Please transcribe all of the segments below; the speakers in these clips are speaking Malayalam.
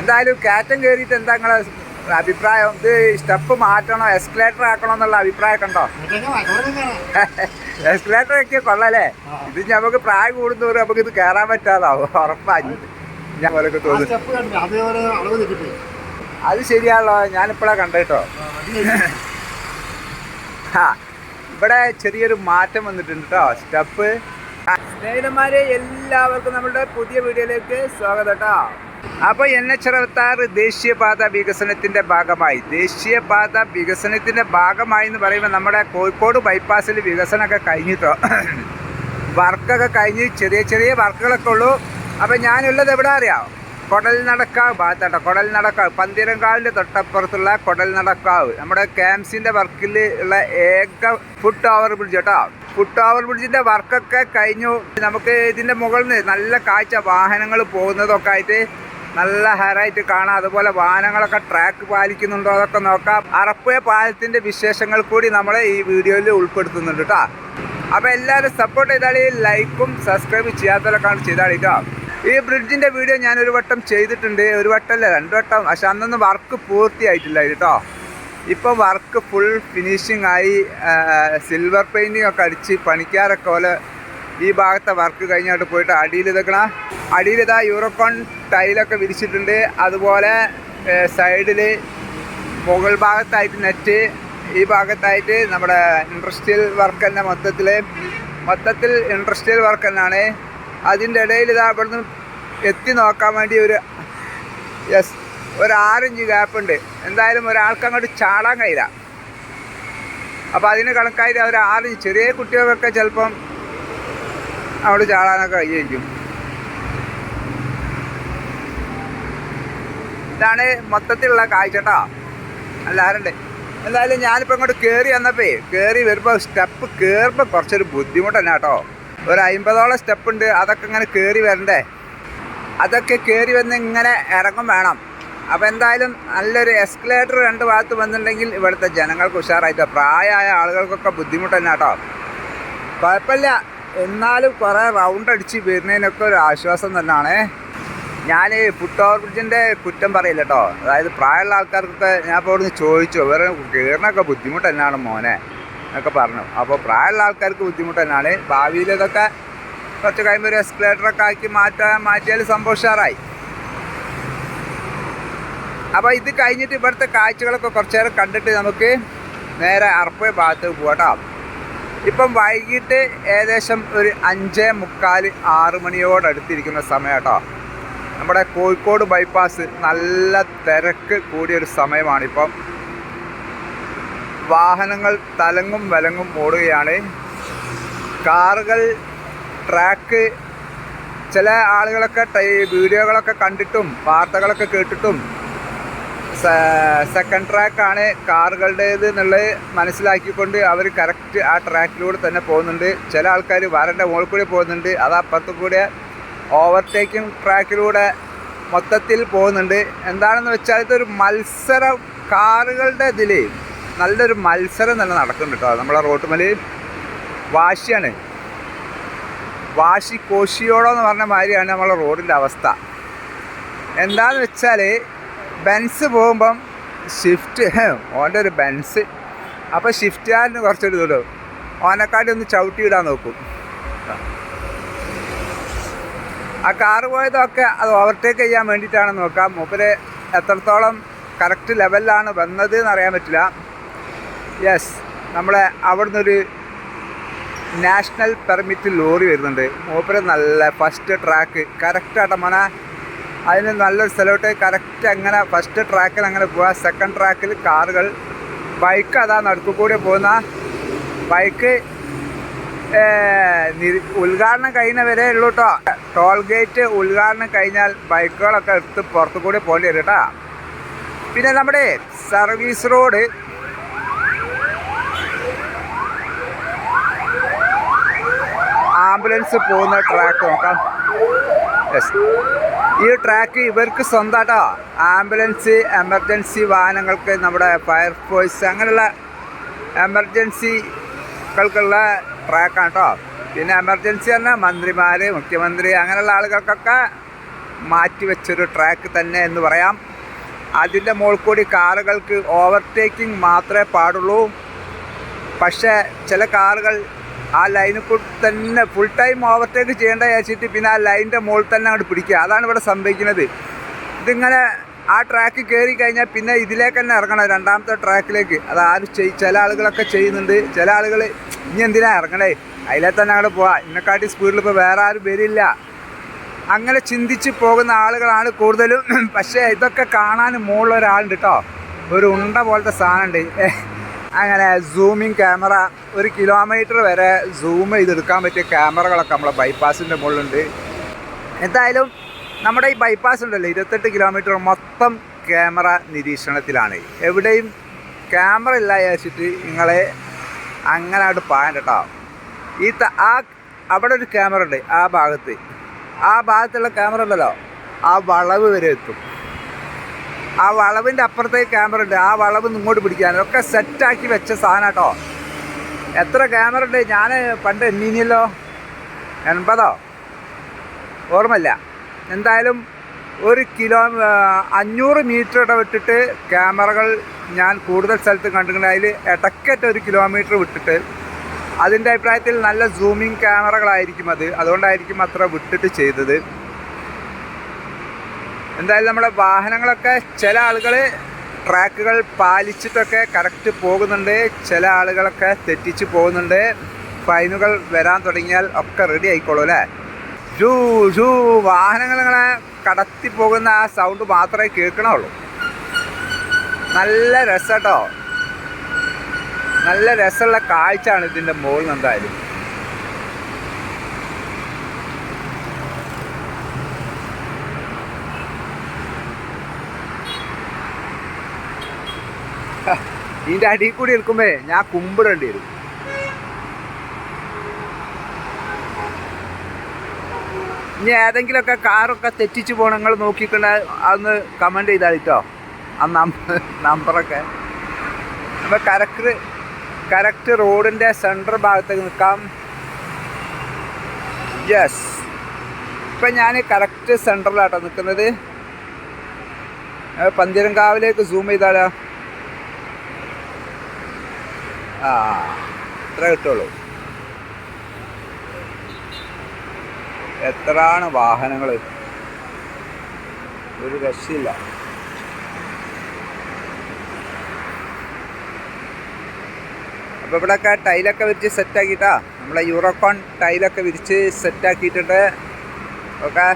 എന്തായാലും കയറ്റം കയറിയിട്ട് എന്താ നിങ്ങളെ അഭിപ്രായം? ഇത് സ്റ്റെപ്പ് മാറ്റണോ എസ്കലേറ്റർ ആക്കണോ എന്നുള്ള അഭിപ്രായമൊക്കെ ഉണ്ടോ? എസ്കലേറ്റർ ഒക്കെ കൊള്ളാലേ ഇത് നമുക്ക് പ്രായം കൂടുന്നവർ നമുക്ക് ഇത് കയറാൻ പറ്റാതാവും ഉറപ്പായി. ഞാൻ പോലൊക്കെ തോന്നുന്നു. അത് ശരിയാണല്ലോ ഞാനിപ്പോഴാണ് കണ്ടോ ആ ഇവിടെ ചെറിയൊരു മാറ്റം വന്നിട്ടുണ്ട് കേട്ടോ സ്റ്റെപ്പ് സ്നേഹിതന്മാരെ എല്ലാവർക്കും നമ്മുടെ പുതിയ വീഡിയോയിലേക്ക് സ്വാഗതം കേട്ടോ അപ്പോൾ എൻ എച്ച് അറുപത്താറ് ദേശീയപാത വികസനത്തിന്റെ ഭാഗമായി. ദേശീയപാത വികസനത്തിന്റെ ഭാഗമായി എന്ന് പറയുമ്പോൾ നമ്മുടെ കോഴിക്കോട് ബൈപ്പാസിൽ വികസനമൊക്കെ കഴിഞ്ഞിട്ടോ. വർക്കൊക്കെ കഴിഞ്ഞ് ചെറിയ ചെറിയ വർക്കുകളൊക്കെ ഉള്ളൂ. അപ്പം ഞാനുള്ളത് എവിടെ അറിയാം? കുടൽ നടക്കാവ് ഭാഗത്താട്ടോ. കുടൽ നടക്കാവ് പന്തീരങ്കാവിന്റെ തൊട്ടപ്പുറത്തുള്ള കുടൽ നടക്കാവ് നമ്മുടെ ക്യാംസിന്റെ വർക്കിൽ ഉള്ള ഏക ഫുട് ഓവർ ബ്രിഡ്ജ് കേട്ടോ ഫുട് ഓവർ ബ്രിഡ്ജിന്റെ വർക്കൊക്കെ കഴിഞ്ഞു. നമുക്ക് ഇതിന്റെ മുകളിൽ നിന്ന് നല്ല കാഴ്ച വാഹനങ്ങൾ പോകുന്നതൊക്കെ ആയിട്ട് നല്ല ഹെയറായിട്ട് കാണാം. അതുപോലെ വാഹനങ്ങളൊക്കെ ട്രാക്ക് പാലിക്കുന്നുണ്ടോ അതൊക്കെ നോക്കാം. അറപ്പുഴ പാലത്തിന്റെ വിശേഷങ്ങൾ കൂടി നമ്മൾ ഈ വീഡിയോയിൽ ഉൾപ്പെടുത്തുന്നുണ്ട് കേട്ടോ. അപ്പോൾ എല്ലാവരും സപ്പോർട്ട് ചെയ്താളി ലൈക്കും സബ്സ്ക്രൈബ് ചെയ്യാത്തവരൊക്കെ ചെയ്താളി കേട്ടോ. ഈ ബ്രിഡ്ജിന്റെ വീഡിയോ ഞാൻ ഒരു വട്ടം ചെയ്തിട്ടുണ്ട്. ഒരു വട്ടമല്ല രണ്ട് വട്ടം. പക്ഷെ അന്നൊന്നും വർക്ക് പൂർത്തിയായിട്ടില്ല കേട്ടോ. ഇപ്പം വർക്ക് ഫുൾ ഫിനിഷിംഗ് ആയി. സിൽവർ പെയിന്റിംഗ് ഒക്കെ അടിച്ച് പണിക്കാരൊക്കെ പോലെ ഈ ഭാഗത്തെ വർക്ക് കഴിഞ്ഞിട്ട് പോയിട്ട് അടിയിൽ ഇതൊക്കെ അടിയിൽ ഇതാ യൂറോക്കോൺ ടൈലൊക്കെ വിരിച്ചിട്ടുണ്ട്. അതുപോലെ സൈഡിൽ മുകൾ ഭാഗത്തായിട്ട് നെറ്റ് ഈ ഭാഗത്തായിട്ട് നമ്മുടെ ഇൻഡസ്ട്രിയൽ വർക്ക് തന്നെ മൊത്തത്തിൽ മൊത്തത്തിൽ ഇൻഡസ്ട്രിയൽ വർക്ക് തന്നെയാണ് അതിന്റെ ഇടയിൽ ഇതാ ഇവിടുന്ന് എത്തി നോക്കാൻ വേണ്ടി ഒരു യെസ് ഒരു ആറിഞ്ച് ഗ്യാപ്പ് ഉണ്ട്. എന്തായാലും ഒരാൾക്ക് അങ്ങോട്ട് ചാടാൻ കഴിയില്ല. അപ്പോൾ അതിന് കണക്കായിട്ട് അവർ ആറിഞ്ച് ചെറിയ കുട്ടികൾക്കൊക്കെ ചിലപ്പം അവിടെ ചാടാനൊക്കെ കഴിഞ്ഞിരിക്കും ഇതാണ് മൊത്തത്തിലുള്ള കാഴ്ചട്ടാ അല്ലാരണ്ട് എന്തായാലും ഞാനിപ്പോൾ ഇങ്ങോട്ട് കയറി വന്നപ്പേ കയറി വരുമ്പോൾ സ്റ്റെപ്പ് കയറുമ്പോൾ കുറച്ചൊരു ബുദ്ധിമുട്ട് തന്നെ കേട്ടോ. ഒരു അമ്പതോളം സ്റ്റെപ്പ് ഉണ്ട് അതൊക്കെ ഇങ്ങനെ കയറി വരണ്ടേ? അതൊക്കെ കയറി വന്ന് ഇങ്ങനെ ഇറങ്ങും വേണം. അപ്പോൾ എന്തായാലും നല്ലൊരു എസ്കലേറ്റർ രണ്ട് ഭാഗത്ത് വന്നിട്ടുണ്ടെങ്കിൽ ഇവിടുത്തെ ജനങ്ങൾക്ക് ഉഷാറായിട്ട് പ്രായമായ ആളുകൾക്കൊക്കെ ബുദ്ധിമുട്ട് തന്നെ കേട്ടോ. കുഴപ്പമില്ല. എന്നാലും കുറേ റൗണ്ട് അടിച്ച് വരുന്നതിനൊക്കെ ഒരു ആശ്വാസം തന്നെയാണ് ഞാൻ ഫുട് ഓവർ ബ്രിഡ്ജിന്റെ കുറ്റം പറയില്ല കേട്ടോ അതായത് പ്രായമുള്ള ആൾക്കാർക്കൊക്കെ ഞാൻ ഇപ്പോൾ ഇവിടുന്ന് ചോദിച്ചു വേറെ കയറിനൊക്കെ ബുദ്ധിമുട്ട് തന്നെയാണ് മോനെ? എന്നൊക്കെ പറഞ്ഞു. അപ്പോൾ പ്രായമുള്ള ആൾക്കാർക്ക് ബുദ്ധിമുട്ട് തന്നെയാണ് ഭാവിയിൽ ഇതൊക്കെ കുറച്ച് കഴിയുമ്പോൾ ഒരു എസ്കലേറ്ററൊക്കെ ആക്കി മാറ്റാൻ മാറ്റിയാൽ സംഭവിച്ചാറായി അപ്പോൾ ഇത് കഴിഞ്ഞിട്ട് ഇവിടുത്തെ കാഴ്ചകളൊക്കെ കുറച്ചേരം കണ്ടിട്ട് നമുക്ക് നേരെ അറപ്പ് ഭാഗത്ത് പോകട്ടോ ഇപ്പം വൈകിട്ട് ഏകദേശം ഒരു അഞ്ചേ മുക്കാൽ ആറ് മണിയോടടുത്തിരിക്കുന്ന സമയം കേട്ടോ. നമ്മുടെ കോഴിക്കോട് ബൈപ്പാസ് നല്ല തിരക്ക് കൂടിയൊരു സമയമാണിപ്പം. വാഹനങ്ങൾ തലങ്ങും വിലങ്ങും ഓടുകയാണ്. കാറുകൾ ട്രാക്ക് ചില ആളുകളൊക്കെ വീഡിയോകളൊക്കെ കണ്ടിട്ടും വാർത്തകളൊക്കെ കേട്ടിട്ടും സെക്കൻഡ് ട്രാക്കാണ് കാറുകളുടേത് എന്നുള്ളത് മനസ്സിലാക്കിക്കൊണ്ട് അവർ കറക്റ്റ് ആ ട്രാക്കിലൂടെ തന്നെ പോകുന്നുണ്ട്. ചില ആൾക്കാർ വരന്റെ മുകളിൽ കൂടി പോകുന്നുണ്ട്. അത് അപ്പുറത്ത് കൂടെ ഓവർടേക്കിംഗ് ട്രാക്കിലൂടെ മൊത്തത്തിൽ പോകുന്നുണ്ട്. എന്താണെന്ന് വെച്ചാൽ ഇതൊരു മത്സരം കാറുകളുടെ ഇതിൽ നല്ലൊരു മത്സരം തന്നെ നടക്കുന്നുണ്ട് കേട്ടോ. നമ്മളെ റോട്ടുമലി വാശിയാണ്. വാശി കോശിയോടോ എന്ന് പറഞ്ഞ മാതിരിയാണ് നമ്മളെ റോഡിന്റെ അവസ്ഥ. എന്താണെന്ന് വെച്ചാൽ ബെൻസ് പോകുമ്പം ഷിഫ്റ്റ് ഓന്റെ ഒരു ബെൻസ്. അപ്പോൾ ഷിഫ്റ്റുകാരന് കുറച്ചൊരു ഇതുള്ളൂ ഓനെക്കാട്ടി ഒന്ന് ചവിട്ടി ഇടാൻ നോക്കും. ആ കാറ് പോയതൊക്കെ അത് ഓവർടേക്ക് ചെയ്യാൻ വേണ്ടിയിട്ടാണ് നോക്കാം. മൂപ്പര് എത്രത്തോളം കറക്റ്റ് ലെവലിലാണ് വന്നത് എന്ന് അറിയാൻ പറ്റില്ല. യെസ് നമ്മളെ അവിടുന്ന് ഒരു നാഷണൽ പെർമിറ്റ് ലോറി വരുന്നുണ്ട്. മൂപ്പര് നല്ല ഫസ്റ്റ് ട്രാക്ക് കറക്റ്റായിട്ട് മന. അതിന് നല്ലൊരു സ്ഥലമായിട്ട് കറക്റ്റ് അങ്ങനെ ഫസ്റ്റ് ട്രാക്കിൽ അങ്ങനെ പോവാ. സെക്കൻഡ് ട്രാക്കിൽ കാറുകൾ. ബൈക്ക് അതാ നടുക്കു കൂടി പോകുന്ന. ബൈക്ക് ഉദ്ഘാടനം കഴിയുന്ന വരെ ഉള്ളൂ കേട്ടോ ടോൾ ഗേറ്റ് ഉദ്ഘാടനം കഴിഞ്ഞാൽ ബൈക്കുകളൊക്കെ എടുത്ത് പുറത്തു കൂടി പോകേണ്ടി വരും കേട്ടോ പിന്നെ നമ്മുടെ സർവീസ് റോഡ് ആംബുലൻസ് പോകുന്ന ട്രാക്ക് നോക്കാം. യെസ് ഈ ട്രാക്ക് ഇവർക്ക് സ്വന്തമായിട്ടോ. ആംബുലൻസ് എമർജൻസി വാഹനങ്ങൾക്ക് നമ്മുടെ ഫയർ ഫയർഫോഴ്സ് അങ്ങനെയുള്ള എമർജൻസികൾക്കുള്ള ട്രാക്കാണ് കേട്ടോ പിന്നെ എമർജൻസി പറഞ്ഞാൽ മന്ത്രിമാർ മുഖ്യമന്ത്രി അങ്ങനെയുള്ള ആളുകൾക്കൊക്കെ മാറ്റി വെച്ചൊരു ട്രാക്ക് തന്നെ എന്ന് പറയാം. അതിന്റെ മുകളിൽ കൂടി കാറുകൾക്ക് ഓവർടേക്കിംഗ് മാത്രമേ പാടുള്ളൂ. പക്ഷേ ചില കാറുകൾ ആ ലൈനിൽ കൂടി തന്നെ ഫുൾ ടൈം ഓവർടേക്ക് ചെയ്യേണ്ട വിചാരിച്ചിട്ട് പിന്നെ ആ ലൈനിന്റെ മുകളിൽ തന്നെ അങ്ങോട്ട് പിടിക്കുക. അതാണ് ഇവിടെ സംഭവിക്കുന്നത്. ഇതിങ്ങനെ ആ ട്രാക്ക് കയറി കഴിഞ്ഞാൽ പിന്നെ ഇതിലേക്ക് തന്നെ ഇറങ്ങണം രണ്ടാമത്തെ ട്രാക്കിലേക്ക് അത് ആരും ചെയ് ചില ആളുകളൊക്കെ ചെയ്യുന്നുണ്ട്. ചില ആളുകൾ ഇനി എന്തിനാ ഇറങ്ങണേ? അതിലെ തന്നെ അങ്ങോട്ട് പോവാം. ഇന്നെക്കാട്ടി സ്പീഡിൽ ഇപ്പോൾ വേറെ ആരും വരില്ല. അങ്ങനെ ചിന്തിച്ച് പോകുന്ന ആളുകളാണ് കൂടുതലും. പക്ഷേ ഇതൊക്കെ കാണാൻ മുകളിൽ ഒരാളുണ്ട് കേട്ടോ ഒരു ഉണ്ട പോലത്തെ സാധനമുണ്ട്. അങ്ങനെ സൂമിങ് ക്യാമറ ഒരു കിലോമീറ്റർ വരെ സൂം ചെയ്തെടുക്കാൻ പറ്റിയ ക്യാമറകളൊക്കെ നമ്മളെ ബൈപ്പാസിന്റെ മുകളിലുണ്ട്. എന്തായാലും നമ്മുടെ ഈ ബൈപ്പാസ് ഉണ്ടല്ലോ ഇരുപത്തെട്ട് കിലോമീറ്റർ മൊത്തം ക്യാമറ നിരീക്ഷണത്തിലാണ്. എവിടെയും ക്യാമറ ഇല്ല വിചാരിച്ചിട്ട് നിങ്ങളെ അങ്ങനെ അങ്ങോട്ട് പായണ്ട കേട്ടോ ഈ ആ അവിടെ ഒരു ക്യാമറ ഉണ്ട് ആ ഭാഗത്ത്. ആ ഭാഗത്തുള്ള ക്യാമറ ഉണ്ടല്ലോ ആ വളവ് വരെ എത്തും. ആ വളവിന്റെ അപ്പുറത്തേക്ക് ക്യാമറ ഉണ്ട്. ആ വളവ് ഇങ്ങോട്ട് പിടിക്കാൻ ഒക്കെ സെറ്റാക്കി വെച്ച സാധനം കേട്ടോ. എത്ര ക്യാമറ ഉണ്ട്? ഞാൻ പണ്ട് എണ്ണീനിയല്ലോ എൺപതോ? ഓർമ്മയില്ല. എന്തായാലും ഒരു കിലോ അഞ്ഞൂറ് മീറ്റർ ഇടവിട്ടിട്ട് ക്യാമറകൾ ഞാൻ കൂടുതൽ സ്ഥലത്ത് കണ്ടിട്ടുണ്ട്. അതിൽ ഇടയ്ക്കറ്റ ഒരു കിലോമീറ്റർ വിട്ടിട്ട് അതിന്റെ അഭിപ്രായത്തിൽ നല്ല സൂമിങ് ക്യാമറകളായിരിക്കും അത്. അതുകൊണ്ടായിരിക്കും അത്ര വിട്ടിട്ട് ചെയ്തത്. എന്തായാലും നമ്മുടെ വാഹനങ്ങളൊക്കെ ചില ആളുകൾ ട്രാക്കുകൾ പാലിച്ചിട്ടൊക്കെ കറക്റ്റ് പോകുന്നുണ്ട്. ചില ആളുകളൊക്കെ തെറ്റിച്ച് പോകുന്നുണ്ട്. ഫൈനുകൾ വരാൻ തുടങ്ങിയാൽ ഒക്കെ റെഡി ആയിക്കോളൂ അല്ലേ? ഷൂ വാഹനങ്ങൾ ഇങ്ങനെ കടത്തി പോകുന്ന ആ സൗണ്ട് മാത്രമേ കേൾക്കണുള്ളൂ. നല്ല രസട്ടോ? നല്ല രസമുള്ള കാഴ്ചയാണ് ഇതിന്റെ മുകളിൽ എന്തായാലും. ഇതിന്റെ അടിയിൽ കൂടി എടുക്കുമ്പേ ഞാൻ കുമ്പിടേണ്ടി വരും. ഇനി ഏതെങ്കിലുമൊക്കെ കാറൊക്കെ തെറ്റിച്ച് പോകണം നിങ്ങൾ അന്ന് കമന്റ് ചെയ്താൽ കേട്ടോ ആ നമ്പർ നമ്പറൊക്കെ അപ്പോൾ കറക്റ്റ് കറക്റ്റ് റോഡിന്റെ സെൻട്രൽ ഭാഗത്തേക്ക് നിൽക്കാം. യെസ് ഇപ്പം ഞാൻ കറക്റ്റ് സെൻട്രലാട്ടോ നിൽക്കുന്നത്. പന്തിരങ്കാവിലേക്ക് സൂം ചെയ്താലോ? ആ ഇത്ര കിട്ടുള്ളൂ. വാഹനങ്ങൾ ഒരു രക്ഷയില്ല. അപ്പോൾ ഇവിടെയൊക്കെ ടൈലൊക്കെ വിരിച്ച് സെറ്റാക്കിയിട്ടാ? നമ്മളെ യൂറോക്കോൺ ടൈലൊക്കെ വിരിച്ച് സെറ്റാക്കിയിട്ടുണ്ട്. ഓക്കെ.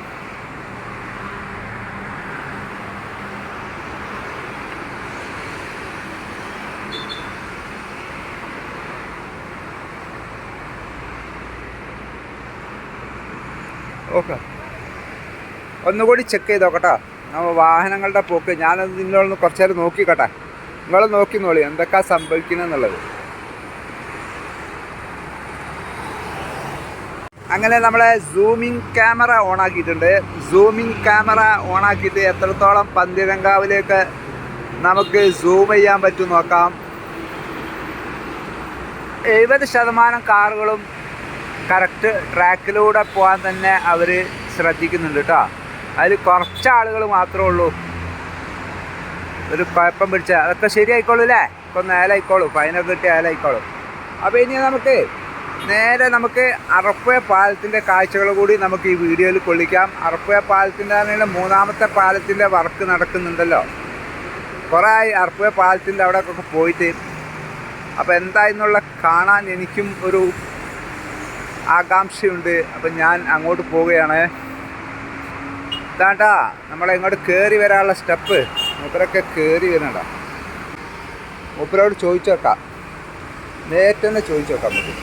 ഒന്നുകൂടി ചെക്ക് ചെയ്ത് നോക്കട്ടോ. നമ്മൾ വാഹനങ്ങളുടെ പോക്ക് ഞാനത് നിങ്ങളൊന്ന് കുറച്ച് നേരം നോക്കിക്കട്ടെ. നിങ്ങൾ നോക്കി നോളി എന്തൊക്കെയാ സംഭവിക്കുന്നതെന്നുള്ളത് അങ്ങനെ നമ്മളെ സൂമിങ് ക്യാമറ ഓൺ ആക്കിയിട്ടുണ്ട്. സൂമിങ് ക്യാമറ ഓൺ ആക്കിയിട്ട് എത്രത്തോളം പന്തിരങ്കാവിലേക്ക് നമുക്ക് സൂം ചെയ്യാൻ പറ്റും നോക്കാം. എഴുപത് ശതമാനം കാറുകളും കറക്റ്റ് ട്രാക്കിലൂടെ പോകാൻ തന്നെ അവർ ശ്രദ്ധിക്കുന്നുണ്ട് കേട്ടോ അതിൽ കുറച്ച് ആളുകൾ മാത്രമേ ഉള്ളൂ. ഒരു കുഴപ്പം പിടിച്ച അതൊക്കെ ശരിയായിക്കോളൂ അല്ലേ? ഇപ്പം നേലായിക്കോളൂ ഫൈനൊക്കെ കിട്ടിയ ഏലായിക്കോളൂ. അപ്പോൾ ഇനി നമുക്ക് നേരെ നമുക്ക് അറപ്പുഴ പാലത്തിന്റെ കാഴ്ചകൾ കൂടി നമുക്ക് ഈ വീഡിയോയിൽ കൊള്ളിക്കാം. അറപ്പുഴ പാലത്തിന്റെ ആണെങ്കിൽ മൂന്നാമത്തെ പാലത്തിന്റെ വർക്ക് നടക്കുന്നുണ്ടല്ലോ. കുറേ ആയി അറപ്പുഴ പാലത്തിന്റെ അവിടെയൊക്കെ പോയിട്ട്. അപ്പോൾ എന്തായെന്നുള്ള കാണാൻ എനിക്കും ഒരു ആകാംക്ഷയുണ്ട്. അപ്പം ഞാൻ അങ്ങോട്ട് പോവുകയാണ്. ഇതാണ്ടാ നമ്മളെ ഇങ്ങോട്ട് കയറി വരാനുള്ള സ്റ്റെപ്പ്. മൂപ്പരൊക്കെ കയറി വരണ്ട മൂപ്പരോട് ചോദിച്ചു നോക്കാം നേറ്റെന്ന് ചോദിച്ചു നോക്കാം നമുക്ക്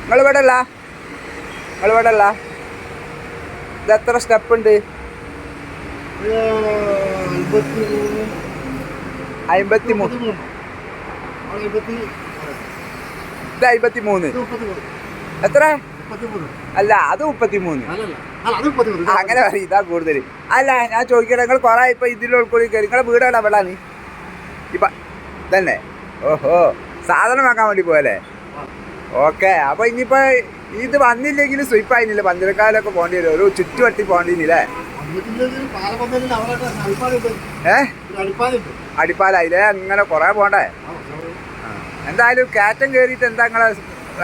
നിങ്ങൾ ഇവിടെ അല്ല നിങ്ങൾ ഇവിടെ അല്ല ഇത് എത്ര സ്റ്റെപ്പ് ഉണ്ട് അമ്പത്തി മൂന്ന് ഇത് അമ്പത്തി മൂന്ന് എത്ര? അല്ല അത് മുപ്പത്തി മൂന്ന് അങ്ങനെ പറയും ഇതാ കൂടുതൽ അല്ല ഞാൻ ചോദിക്കട്ടെ നിങ്ങൾ കുറെ ഇപ്പൊ ഇതിൽ കയറി നിങ്ങളെ വീടാണ് എവിടാണ് ഇപ്പൊ തന്നെ ഓഹോ സാധനം വാങ്ങാൻ വേണ്ടി പോയല്ലേ? ഓക്കെ അപ്പൊ ഇനിയിപ്പോ ഇത് വന്നില്ലെങ്കിൽ സ്വിപ്പ് ആയിരുന്നില്ല പന്തലക്കാലൊക്കെ പോകേണ്ടി വരും. ഒരു ചുറ്റുവട്ടി അടിപ്പാലുണ്ട്. ഏ? അടിപ്പാലായില്ലേ? അങ്ങനെ കൊറേ പോണ്ടേ? എന്തായാലും കയറ്റം കയറിയിട്ട് എന്താ നിങ്ങളെ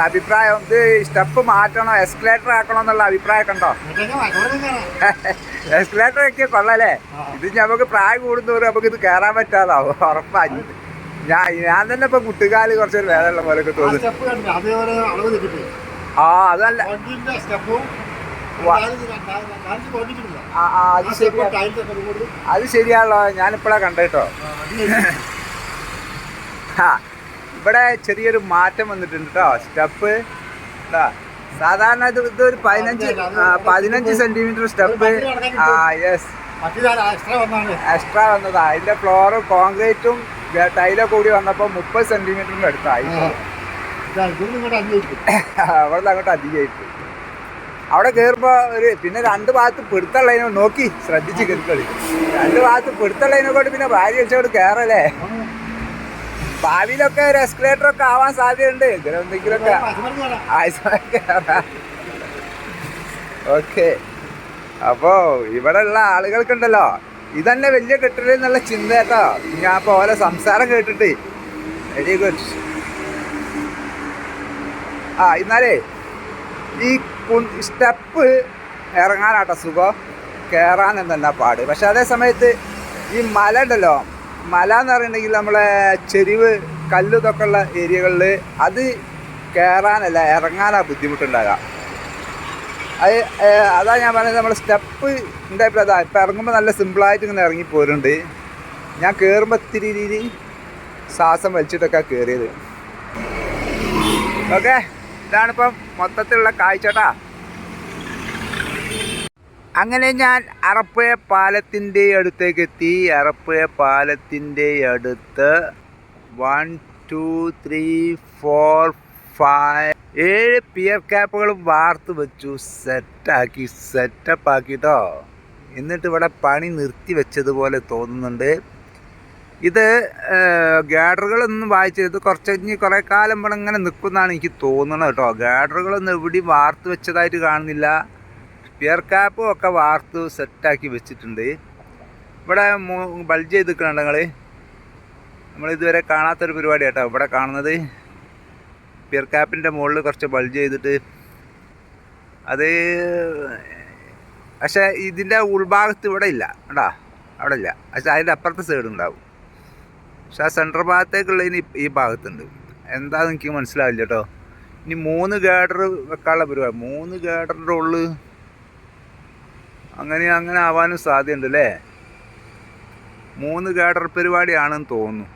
അഭിപ്രായം ഇത് സ്റ്റെപ്പ് മാറ്റണോ എസ്കലേറ്റർ ആക്കണോ എന്നുള്ള അഭിപ്രായമൊക്കെ ഉണ്ടോ? എസ്കലേറ്റർ ഒക്കെ കൊള്ളാലേ ഇത് നമുക്ക് പ്രായം കൂടുന്നവരും നമുക്ക് ഇത് കയറാൻ പറ്റാതാവും ഉറപ്പായി. ഞാൻ ഞാൻ തന്നെ ഇപ്പൊ കുട്ടിക്കാൽ കുറച്ചൊരു വേദനയുള്ള പോലെയൊക്കെ തോന്നി ആ അതല്ല. അത് ശരിയാ. ശരിയാണല്ലോ. ഞാനിപ്പോഴാ കണ്ടേട്ടോ ആ ഇവിടെ ചെറിയൊരു മാറ്റം വന്നിട്ടുണ്ട് കേട്ടോ സ്റ്റെപ്പ് കേട്ടോ സാധാരണ ഇത് ഇതൊരു പതിനഞ്ച് പതിനഞ്ച് സെന്റിമീറ്റർ സ്റ്റെപ്പ് ആ യെസ് എക്സ്ട്രാ വന്നതാ. അതിന്റെ ഫ്ലോറും കോൺക്രീറ്റും ടൈലൊക്കെ കൂടി വന്നപ്പോൾ മുപ്പത് സെന്റിമീറ്ററിന്റെ അടുത്തായി. അവിടെ അങ്ങോട്ട് അധികമായിട്ട്. അവിടെ കയറുമ്പോൾ ഒരു പിന്നെ രണ്ട് ഭാഗത്ത് പിടുത്തുള്ളതിനെ നോക്കി. ശ്രദ്ധിച്ച് കയറിക്കളി രണ്ട് ഭാഗത്ത് പിടുത്തുള്ളതിനെ കൊണ്ട് പിന്നെ ഭാര്യ വെച്ചോട് കയറല്ലേ ഭാവിയിലൊക്കെ ഒരു എസ്കലേറ്റർ ഒക്കെ ആവാൻ സാധ്യതയുണ്ട്. ഇങ്ങനെ എന്തെങ്കിലുമൊക്കെ ഓക്കെ. അപ്പോ ഇവിടെ ഉള്ള ആളുകൾക്കുണ്ടല്ലോ. ഇതന്നെ വലിയ കെട്ടിടം എന്നുള്ള ചിന്ത കേട്ടോ. ഞാൻ ഇപ്പൊ ഓരോ സംസാരം കേട്ടിട്ട്. വെരി ഗുഡ് ആ എന്നാലേ ഈ സ്റ്റെപ്പ് ഇറങ്ങാനാട്ടോ സുഖം. കയറാൻ എന്നല്ല പാട്. പക്ഷെ അതേ സമയത്ത് ഈ മല ഉണ്ടല്ലോ മല എന്ന് പറയുന്നുണ്ടെങ്കിൽ നമ്മളെ ചെരിവ് കല്ല് ഇതൊക്കെ ഉള്ള ഏരിയകളിൽ അത് കയറാനല്ല ഇറങ്ങാനാ ബുദ്ധിമുട്ടുണ്ടാകുക അത് അതാ ഞാൻ പറഞ്ഞത് നമ്മൾ സ്റ്റെപ്പ് ഉണ്ടായപ്പോൾ അതാ ഇപ്പം ഇറങ്ങുമ്പോൾ നല്ല സിമ്പിളായിട്ട് ഇങ്ങനെ ഇറങ്ങി പോരുന്നുണ്ട്. ഞാൻ കയറുമ്പോൾ ഇത്തിരി രീതി ശ്വാസം വലിച്ചിട്ടൊക്കെ കയറിയത് ഓക്കെ? ഇതാണിപ്പം മൊത്തത്തിലുള്ള കാഴ്ചട്ടാ അങ്ങനെ ഞാൻ അറപ്പുഴ പാലത്തിന്റെ അടുത്തേക്ക് എത്തി അറപ്പുഴ പാലത്തിന്റെ അടുത്ത് one two three four five ഏഴ് പിയർ ക്യാപ്പുകൾ വാർത്ത് വെച്ചു. സെറ്റാക്കി സെറ്റപ്പ് ആക്കിട്ടോ എന്നിട്ട് ഇവിടെ പണി നിർത്തി വെച്ചതുപോലെ തോന്നുന്നുണ്ട്. ഇത് ഗാഡറുകളൊന്നും വായിച്ചത് കുറച്ച് ഇനി കുറേ കാലം ഇവിടെ ഇങ്ങനെ നിൽക്കുന്നതാണ് എനിക്ക് തോന്നുന്നത് കേട്ടോ ഗാഡറുകളൊന്നും എവിടെയും വാർത്ത് വെച്ചതായിട്ട് കാണുന്നില്ല. പിയർ ക്യാപ്പും ഒക്കെ വാർത്ത് സെറ്റാക്കി വെച്ചിട്ടുണ്ട്. ഇവിടെ ബൾജ് ചെയ്ത് നിൽക്കണുണ്ട് നിങ്ങൾ നമ്മൾ ഇതുവരെ കാണാത്തൊരു പരിപാടി കേട്ടോ ഇവിടെ കാണുന്നത്. പിയർ ക്യാപ്പിന്റെ മുകളിൽ കുറച്ച് ബൾജ് ചെയ്തിട്ട്. അത് പക്ഷേ ഇതിന്റെ ഉൾഭാഗത്ത് ഇവിടെ ഇല്ല കേട്ടോ അവിടെ ഇല്ല. പക്ഷെ അതിന്റെ അപ്പുറത്തെ സൈഡ് ഉണ്ടാവും. പക്ഷെ ആ സെൻട്രൽ ഭാഗത്തേക്കുള്ളതിന് ഈ ഭാഗത്തുണ്ട്. എന്താണെന്ന് എനിക്ക് മനസ്സിലാവില്ല കേട്ടോ. ഇനി മൂന്ന് ഗാഡർ വെക്കാനുള്ള പരിപാടി. മൂന്ന് ഗാഡറിന്റെ ഉള്ളിൽ അങ്ങനെ അങ്ങനെ ആവാനും സാധ്യതയുണ്ട് അല്ലേ മൂന്ന് ഗാഡർ പരിപാടിയാണെന്ന് തോന്നുന്നു.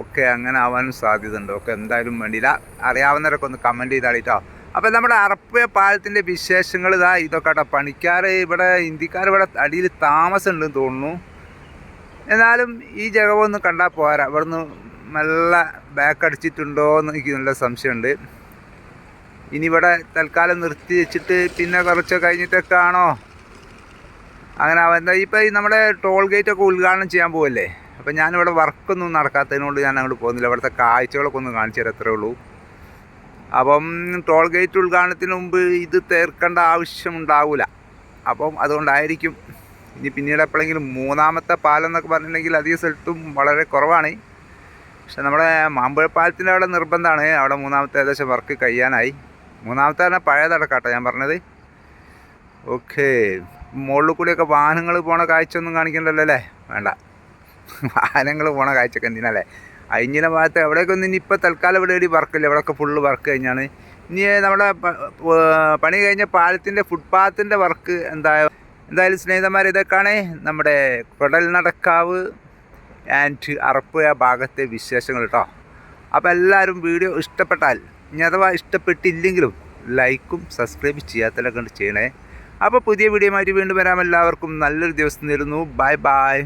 ഓക്കെ അങ്ങനെ ആവാനും സാധ്യതയുണ്ട്. ഓക്കെ എന്തായാലും വേണ്ടിയില്ല. അറിയാവുന്നവരൊക്കെ ഒന്ന് കമന്റ് ചെയ്താളിട്ടോ അപ്പോൾ നമ്മുടെ അറപ്പുഴ പാലത്തിന്റെ വിശേഷങ്ങൾ ഇതാ ഇതൊക്കെ കേട്ടോ. പണിക്കാർ ഇവിടെ ഇന്ത്യക്കാർ ഇവിടെ അടിയിൽ താമസമുണ്ടെന്ന് തോന്നുന്നു. എന്നാലും ഈ ജഗമൊന്ന് കണ്ടാൽ പോരാ. ഇവിടുന്ന് നല്ല ബാക്ക് അടിച്ചിട്ടുണ്ടോ എന്ന് എനിക്ക് നല്ല സംശയമുണ്ട്. ഇനി ഇവിടെ തൽക്കാലം നിർത്തി വെച്ചിട്ട് പിന്നെ കുറച്ച് കഴിഞ്ഞിട്ടൊക്കെ ആണോ? അങ്ങനെ എന്താ ഇപ്പം നമ്മുടെ ടോൾ ഗേറ്റ് ഒക്കെ ഉദ്ഘാടനം ചെയ്യാൻ പോവല്ലേ? അപ്പം ഞാനിവിടെ വർക്കൊന്നും നടക്കാത്തതിനോട് ഞാൻ അങ്ങോട്ട് പോകുന്നില്ല. ഇവിടുത്തെ കാഴ്ചകളൊക്കെ ഒന്ന് കാണിച്ചു തരാം അത്രേ ഉള്ളൂ. അപ്പം ടോൾ ഗേറ്റ് ഉദ്ഘാടനത്തിന് മുമ്പ് ഇത് തീർക്കേണ്ട ആവശ്യമുണ്ടാവില്ല അപ്പം അതുകൊണ്ടായിരിക്കും ഇനി പിന്നീട് എപ്പോഴെങ്കിലും മൂന്നാമത്തെ പാലം എന്നൊക്കെ പറഞ്ഞിട്ടുണ്ടെങ്കിൽ അധിക സ്ഥലത്തും വളരെ കുറവാണ്. പക്ഷെ നമ്മുടെ മാമ്പഴ പാലത്തിന്റെ അവിടെ നിർബന്ധമാണ്. അവിടെ മൂന്നാമത്തെ ഏകദേശം വർക്ക് കഴിയാനായി. മൂന്നാമത്തെ തന്നെ പഴയതടക്കാട്ടോ ഞാൻ പറഞ്ഞത്. ഓക്കെ. മുകളിൽ കൂടിയൊക്കെ വാഹനങ്ങൾ പോണ കാഴ്ച ഒന്നും കാണിക്കണ്ടല്ലോ അല്ലേ? വേണ്ട. വാഹനങ്ങൾ പോണ കാഴ്ചയൊക്കെ എന്തിനല്ലേ അയിഞ്ഞിന ഭാഗത്ത് എവിടെയൊക്കെ ഒന്നും ഇനി ഇപ്പോൾ തൽക്കാലം ഇവിടെ ഒരു വർക്കില്ല ഇവിടെയൊക്കെ ഫുള്ള് വർക്ക് കഴിഞ്ഞാണ്. ഇനി നമ്മുടെ പണി കഴിഞ്ഞ പാലത്തിന്റെ ഫുട്പാത്തിന്റെ വർക്ക് എന്താ എന്തായാലും സ്നേഹിതന്മാർ ഇതൊക്കെയാണ് നമ്മുടെ കുടൽ നടക്കാവ് ആൻഡ് അറപ്പ് ആ ഭാഗത്തെ വിശേഷങ്ങൾ കേട്ടോ അപ്പോൾ എല്ലാവരും വീഡിയോ ഇഷ്ടപ്പെട്ടാൽ ഇനി അഥവാ ഇഷ്ടപ്പെട്ടില്ലെങ്കിലും ലൈക്കും സബ്സ്ക്രൈബ് ചെയ്യാത്തല്ല കണ്ട് ചെയ്യണേ. അപ്പോൾ പുതിയ വീഡിയോ ആയിട്ട് വീണ്ടും വരാം. എല്ലാവർക്കും നല്ലൊരു ദിവസം നേരുന്നു ബൈ ബൈ.